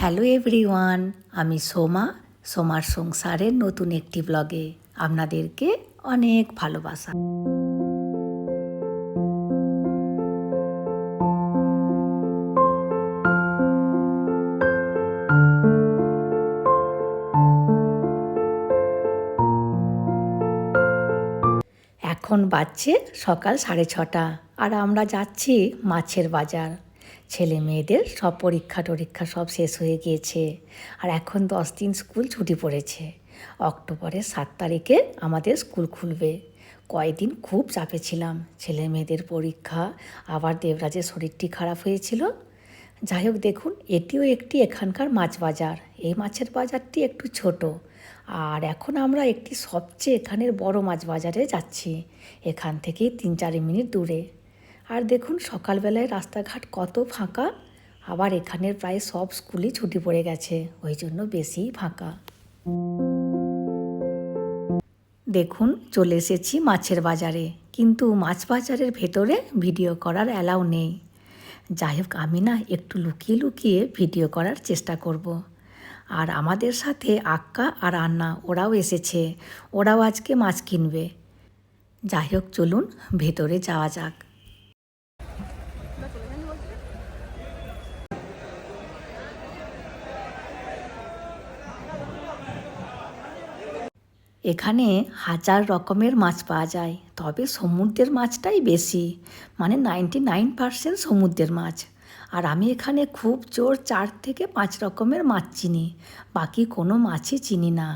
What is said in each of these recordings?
Hello everyone, আমি সোমা, সোমার সংসারের নতুন একটি ব্লগে আপনাদেরকে অনেক ভালোবাসা। এখন বাজছে সকাল সাড়ে ছটা, আর আমরা যাচ্ছি মাছের বাজার। ছেলে মেয়েদের সব পরীক্ষা টরীক্ষা সব শেষ হয়ে গিয়েছে। আর এখন দশ দিন স্কুল ছুটি পড়েছে। অক্টোবরের সাত তারিখে আমাদের স্কুল খুলবে। কয়েকদিন খুব চাপে ছিলাম। ছেলে মেয়েদের পরীক্ষা, আবার দেবরাজের শরীরটি খারাপ হয়েছিল। যাই হোক, দেখুন, এটিও একটি এখানকার মাছ বাজার। এই মাছের বাজারটি একটু ছোট। আর এখন আমরা একটি সবচেয়ে এখানের বড় মাছ বাজারে যাচ্ছি। এখান থেকে তিন চার মিনিট দূরে। আর দেখুন, সকালবেলায় রাস্তাঘাট কত ফাঁকা, আবার এখানের প্রায় সব স্কুলই ছুটি পড়ে গেছে, ওই জন্য বেশিই ফাঁকা। দেখুন, চলে এসেছি মাছের বাজারে, কিন্তু মাছ বাজারের ভেতরে ভিডিও করার অ্যালাউ নেই। যাই হোক, আমি না একটু লুকিয়ে লুকিয়ে ভিডিও করার চেষ্টা করব। আর আমাদের সাথে আক্কা আর আন্না, ওরাও এসেছে, ওরাও আজকে মাছ কিনবে। যাই হোক, চলুন, ভেতরে যাওয়া যাক। এখানে হাজার রকমের মাছ পাওয়া যায়, তবে সমুদ্রের মাছটাই বেশি মানে নাইনটি নাইন পারসেন্ট সমুদ্রের মাছ। আর আমি এখানে খুব জোর চার থেকে পাঁচ রকমের মাছ চিনি, বাকি কোনো মাছই চিনি না।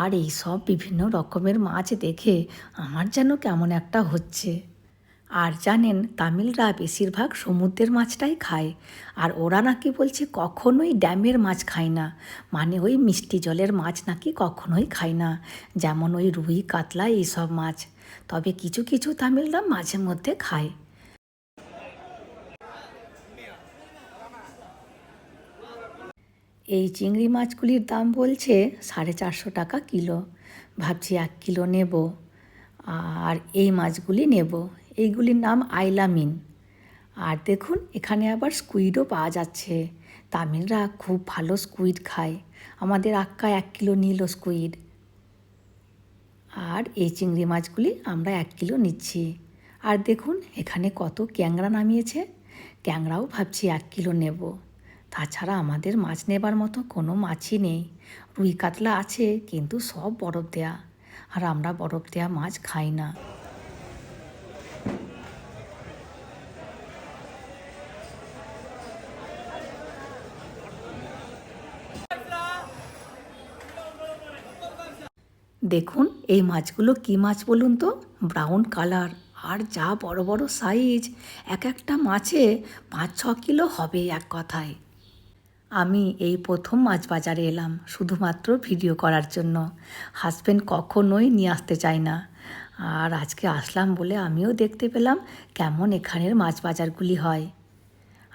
আর এই সব বিভিন্ন রকমের মাছ দেখে আমার যেন কেমন একটা হচ্ছে। আর জানেন, তামিলরা বেশিরভাগ সমুদ্রের মাছটাই খায়। আর ওরা নাকি বলছে কখনোই ড্যামের মাছ খায় না। মানে ওই মিষ্টি জলের মাছ নাকি কখনোই খায় না। যেমন ওই রুই, কাতলা এইসব মাছ। তবে কিছু কিছু তামিলরা মাঝে মধ্যে খায়। এই চিংড়ি মাছগুলির দাম বলছে সাড়ে চারশো টাকা কিলো। ভাবছি এক কিলো নেব। আর এই মাছগুলি নেব। এইগুলির নাম আইলামিন। আর দেখুন, এখানে আবার স্কুইডও পাওয়া যাচ্ছে। তামিলরা খুব ভালো স্কুইড খায়। আমাদের আক্কা এক কিলো নিল স্কুইড। আর এই চিংড়ি মাছগুলি আমরা এক কিলো নিচ্ছি। আর দেখুন, এখানে কত ক্যাংরা নামিয়েছে। ক্যাংরাও ভাবছি এক কিলো নেব। তাছাড়া আমাদের মাছ নেবার মতো কোনো মাছই নেই। রুই কাতলা আছে, কিন্তু সব বরফ দেয়া। আর আমরা বরফ দেয়া মাছ খাই না। দেখুন, এই মাছগুলো কী মাছ বলুন তো? ব্রাউন কালার আর যা বড় বড় সাইজ এক একটা মাছে পাঁচ, ছ কিলো হবে এক কথায়। আমি এই প্রথম মাছ বাজারে এলাম, শুধুমাত্র ভিডিও করার জন্য। হাজব্যান্ড কখনোই নিয়ে আসতে চায় না। আর আজকে আসলাম বলে আমিও দেখতে পেলাম কেমন এখানের মাছ বাজারগুলি হয়।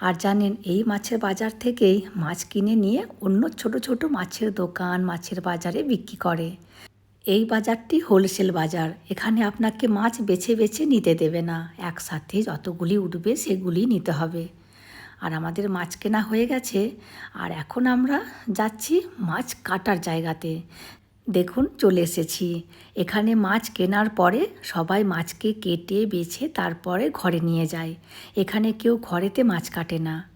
আর জানেন, এই মাছের বাজার থেকেই মাছ কিনে নিয়ে অন্য ছোট ছোট মাছের দোকান, মাছের বাজারে বিক্রি করে। এই বাজারটি হোলসেল বাজার। এখানে আপনাকে মাছ বেছে বেছে নিতে দেবে না। একসাথে যতগুলি উঠবে, সেগুলি নিতে হবে। আর আমাদের মাছ কেনা হয়ে গেছে। আর এখন আমরা যাচ্ছি মাছ কাটার জায়গাতে। দেখুন, চলে এসেছি। এখানে মাছ কেনার পরে সবাই মাছকে কেটে, বেছে, তারপরে ঘরে নিয়ে যায়। এখানে কেউ ঘরেতে মাছ কাটে না।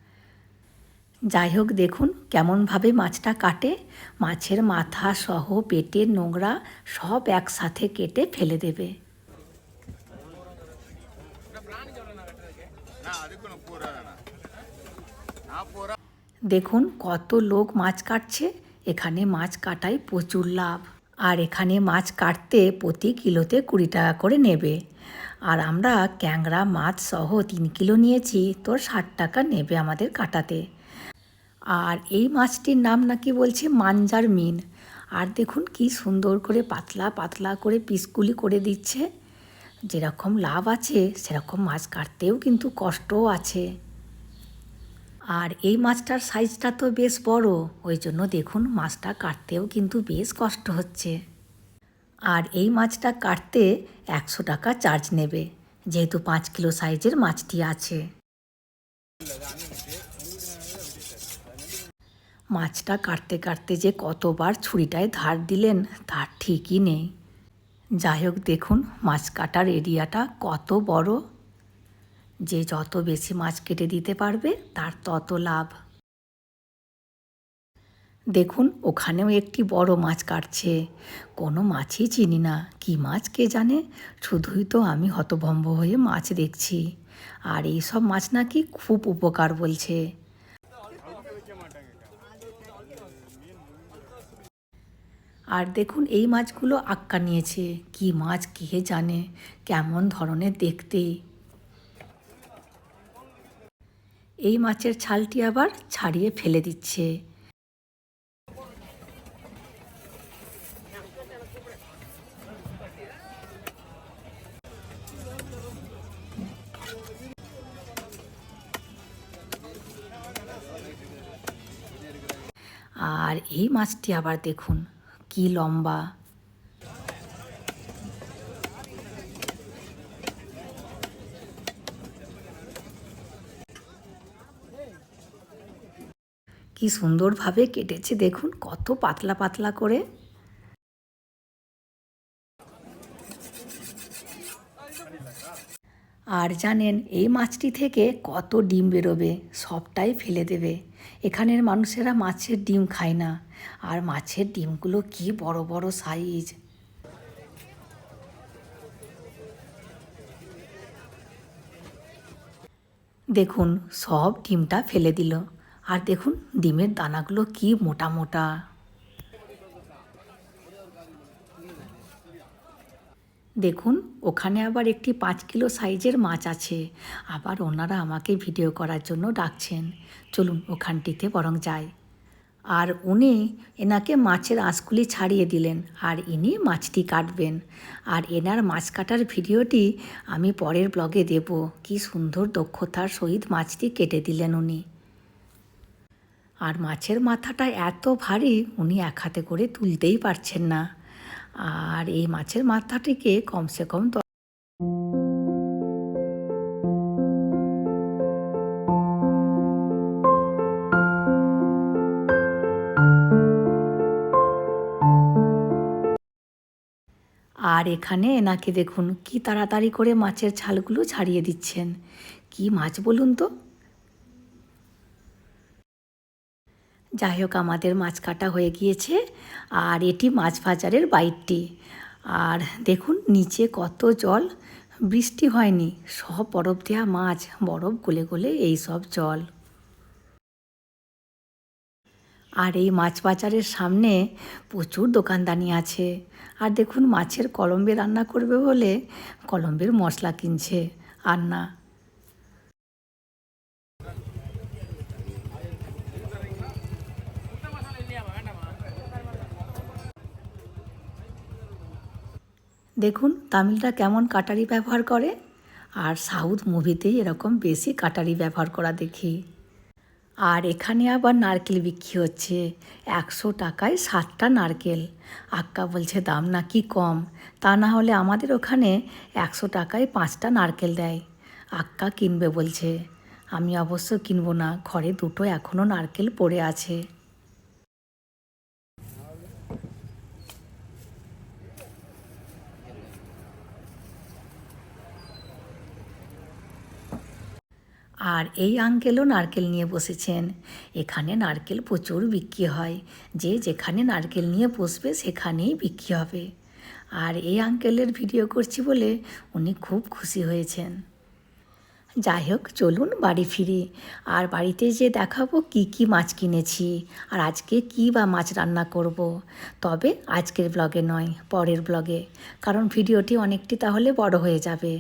যাই হোক, দেখুন কেমনভাবে মাছটা কাটে। মাছের মাথা সহ পেটের নোংরা সব একসাথে কেটে ফেলে দেবে। দেখুন কত লোক মাছ কাটছে। এখানে মাছ কাটাই প্রচুর লাভ। আর এখানে মাছ কাটতে প্রতি কিলোতে কুড়ি টাকা করে নেবে। আর আমরা ক্যাংরা মাছ সহ তিন কিলো নিয়েছি, তোর ষাট টাকা নেবে আমাদের কাটাতে। আর এই মাছটির নাম নাকি বলছে মাঞ্জার মিন। আর দেখুন কি সুন্দর করে পাতলা পাতলা করে পিসগুলি করে দিচ্ছে। যেরকম লাভ আছে, সেরকম মাছ কাটতেও কিন্তু কষ্টও আছে। আর এই মাছটার সাইজটা তো বেশ বড়, ওই জন্য দেখুন মাছটা কাটতেও কিন্তু বেশ কষ্ট হচ্ছে। আর এই মাছটা কাটতে একশো টাকা চার্জ নেবে, যেহেতু পাঁচ কিলো সাইজের মাছটি আছে। মাছটা কাটতে কাটতে যে কতবার ছুরিটায় ধার দিলেন তার ঠিকই নেই। যাই হোক, দেখুন মাছ কাটার এরিয়াটা কত বড়। যে যত বেশি মাছ কেটে দিতে পারবে, তার তত লাভ। দেখুন, ওখানেও একটি বড় মাছ কাটছে। কোনো মাছই চিনি না। কি মাছ কে জানে? শুধুই তো আমি হতভম্ব হয়ে মাছ দেখছি। আর এই সব মাছ নাকি খুব উপকার বলছে। আর দেখুন, এই মাছগুলো আক্কা নিয়েছে। কি মাছ, কে জানে? কেমন ধরনের দেখতে। এই মাছের ছালটি আবার ছাড়িয়ে ফেলে দিচ্ছে। আর এই মাছটি আবার দেখুন। কি লম্বা। কি সুন্দরভাবে কেটেছে দেখুন, কত পাতলা পাতলা করে। আর জানেন, এই মাছটি থেকে কত ডিম বেরোবে, সবটাই ফেলে দেবে। এখানের মানুষেরা মাছের ডিম খায় না। আর মাছের ডিমগুলো কি বড় বড় সাইজ দেখুন, সব ডিমটা ফেলে দিল। আর দেখুন, ডিমের দানাগুলো কি মোটা মোটা। দেখুন, ওখানে আবার একটি পাঁচ কিলো সাইজের মাছ আছে। আবার ওনারা আমাকে ভিডিও করার জন্য ডাকছেন। চলুন ওখানটিতে বরং যাই। আর উনি এনাকে মাছের আঁশগুলি ছাড়িয়ে দিলেন আর ইনি মাছটি কাটবেন। আর এনার মাছ কাটার ভিডিওটি আমি পরের ব্লগে দেব। কি সুন্দর দক্ষতার সহিত মাছটি কেটে দিলেন উনি। আর মাছের মাথাটা এত ভারী, উনি এক হাতে করে তুলতেই পারছেন না। আর এই মাছের মাথাটিকে কমসে কম আর এখানে এনাকে দেখুন কি তাড়াতাড়ি করে মাছের ছালগুলো ছাড়িয়ে দিচ্ছেন। কি মাছ বলুন তো? যাই হোক আমাদের মাছ কাটা হয়ে গিয়েছে আর এটি মাছ বাজারের বাইরটি আর দেখুন, নিচে কত জল। বৃষ্টি হয়নি, সব বরফ দেওয়া মাছ, বরফ গলে গলে এই সব জল। আর এই মাছ বাজারের সামনে প্রচুর দোকানদানি আছে। আর দেখুন, মাছের কলম্বে রান্না করবে বলে কলম্বের মশলা কিনছে। আর না দেখুন তামিলরা কেমন কাটারি ব্যবহার করে। আর সাউথ মুভিতেই এরকম বেশি কাটারি ব্যবহার করা দেখি। আর এখানে আবার নারকেল বিক্রি হচ্ছে। একশো টাকায় সাতটা নারকেল। আক্কা বলছে, দাম নাকি কম? তা না হলে আমাদের ওখানে একশো টাকায় পাঁচটা নারকেল দেয়। আক্কা কিনবে বলছে, আমি অবশ্য কিনবো না। ঘরে দুটো এখনও নারকেল পড়ে আছে। আর এই আঙ্কেলও নারকেল নিয়ে বসেছেন। এখানে নারকেল প্রচুর বিক্রি হয়। যে যেখানে নারকেল নিয়ে বসবে সেখানেই বিক্রি হবে। আর এই আঙ্কেলের ভিডিও করছি বলে উনি খুব খুশি হয়েছেন। যাই হোক, চলুন বাড়ি ফিরি। আর বাড়িতে যে দেখাবো কি কি মাছ কিনেছি আর আজকে কি বা মাছ রান্না করব। তবে আজকের ব্লগে নয়, পরের ব্লগে কারণ ভিডিওটি অনেকটি তাহলে বড় হয়ে যাবে।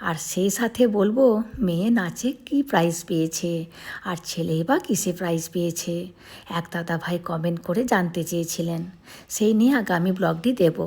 আর সেই সাথে বলব, মেয়ে নাচে কি প্রাইজ পেয়েছে? আর ছেলেই বা কিসে প্রাইজ পেয়েছে? এক দাদা ভাই কমেন্ট করে জানতে চেয়েছিলেন। সেই নিয়ে আগামী ব্লগটি দেবো।